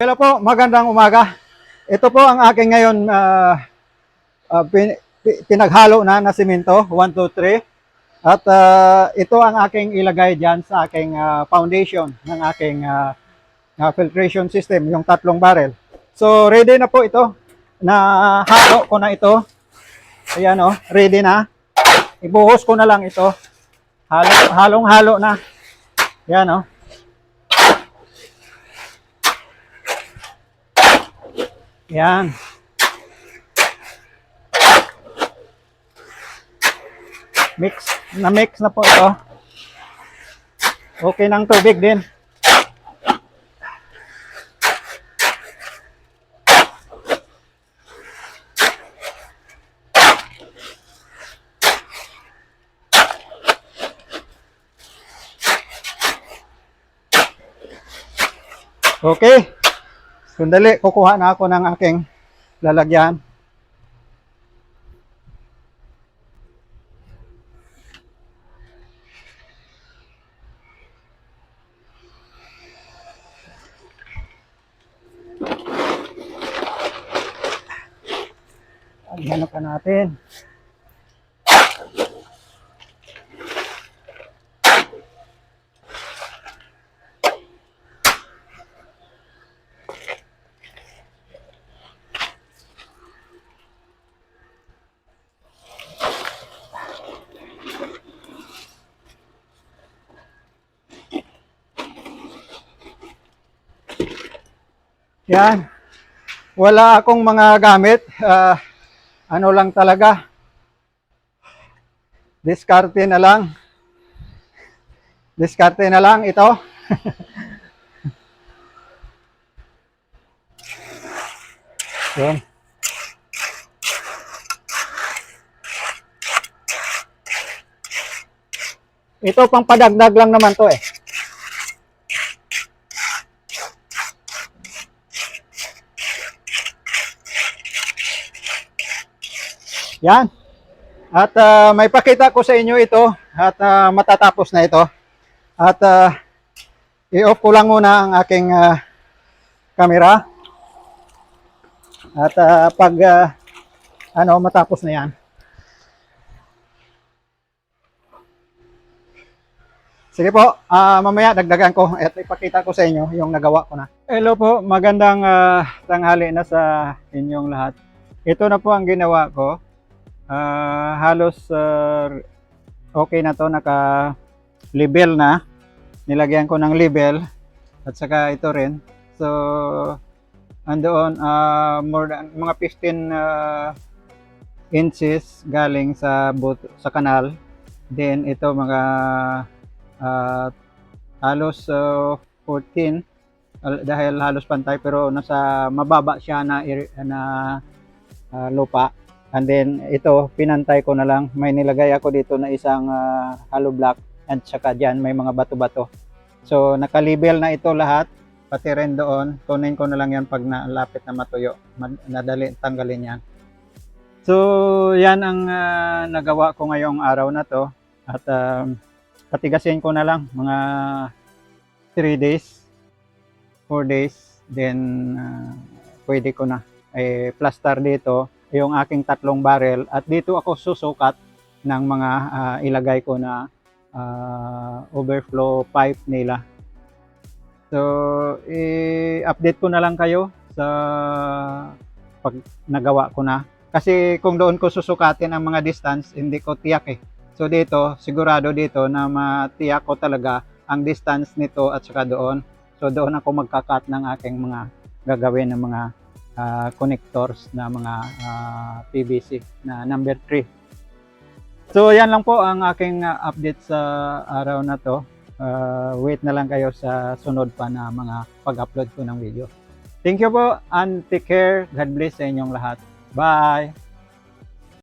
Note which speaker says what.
Speaker 1: Hello po, magandang umaga. Ito po ang aking ngayon ah, ah, pin- pi- pinaghalo na na simento, 1, 2, 3. At ah, ito ang aking ilagay dyan sa aking ah, foundation ng aking ah, ah, filtration system, yung tatlong barrel. So ready na po ito. Na halo ko na ito. Ayan o, ready na. Ibuhos ko na lang ito. Halo, halong halo na. Ayan o. Yan. Mix, na-mix na po ito. Okay ng tubig din. Okay. Sandali, kukuha na ako ng aking lalagyan. Ano pa natin? Yan. Wala akong mga gamit. Ah, ano lang talaga. Diskarte na lang. Diskarte na lang ito. Yan. Ito pang padagdag lang naman to eh. Yan. At ah, may pakita ko sa inyo ito at ah, matatapos na ito. At ah, i-off ko lang muna ang aking ah, camera. At ah, pag ah, ano matapos na yan. Sige po, ah, mamaya dagdagan ko at ipakita ko sa inyo yung nagawa ko na. Hello po, magandang ah, tanghali na sa inyong lahat. Ito na po ang ginawa ko. Ah, halos ah, okay na to naka label na. Nilagyan ko ng label at saka ito rin. So andoon ah, more than mga 15 ah, inches galing sa but sa kanal then ito mga ah, halos ah, 14 al- dahil halos pantay pero nasa mababa siya na na ah, lupa And then ito, pinantay ko na lang. May nilagay ako dito na isang ah, hollow block at saka dyan may mga bato-bato. So nakalibel na ito lahat, pati rin doon. Kunin ko na lang yan pag nalapit na matuyo. Nadali tanggalin yan. So yan ang ah, nagawa ko ngayong araw na to. At um, patigasin ko na lang mga 3 days, 4 days. Then ah, pwede ko na. Eh, plaster dito yung aking tatlong barrel at dito ako susukat ng mga ah, ilagay ko na ah, overflow pipe nila. So, i-update ko na lang kayo sa pag nagawa ko na. Kasi kung doon ko susukatin ang mga distance, hindi ko tiyak eh. So dito, sigurado dito na matiyak ko talaga ang distance nito at saka doon. So doon ako magkakat ng aking mga gagawin ng mga ah, connectors na mga ah, PVC na number 3. So yan lang po ang aking ah, update sa araw na to. Ah, wait na lang kayo sa sunod pa na mga pag-upload ko ng video. Thank you po and take care. God bless sa inyong lahat. Bye!